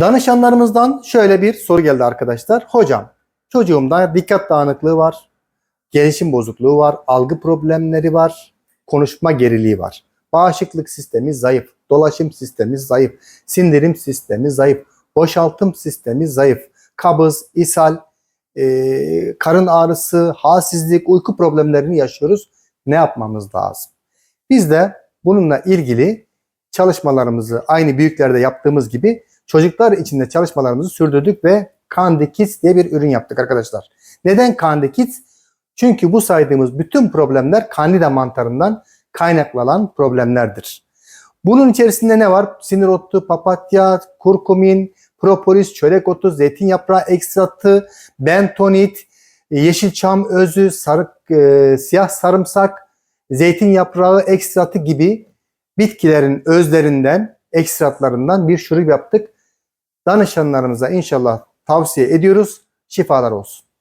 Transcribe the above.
Danışanlarımızdan şöyle bir soru geldi arkadaşlar. Hocam çocuğumda dikkat dağınıklığı var, gelişim bozukluğu var, algı problemleri var, konuşma geriliği var. Bağışıklık sistemi zayıf, dolaşım sistemi zayıf, sindirim sistemi zayıf, boşaltım sistemi zayıf, kabız, ishal, e, karın ağrısı, halsizlik, uyku problemlerini yaşıyoruz. Ne yapmamız lazım? Biz de bununla ilgili çalışmalarımızı aynı büyüklerde yaptığımız gibi çocuklar için de çalışmalarımızı sürdürdük ve Candikits diye bir ürün yaptık arkadaşlar. Neden Candikits? Çünkü bu saydığımız bütün problemler Candida mantarından kaynaklanan problemlerdir. Bunun içerisinde ne var? Sinir otu, papatya, kurkumin, propolis, çörek otu, zeytin yaprağı ekstratı, bentonit, yeşilçam özü, sarı, e, siyah sarımsak, zeytin yaprağı ekstratı gibi bitkilerin özlerinden, ekstratlarından bir şurup yaptık. Danışanlarımıza inşallah tavsiye ediyoruz. Şifalar olsun.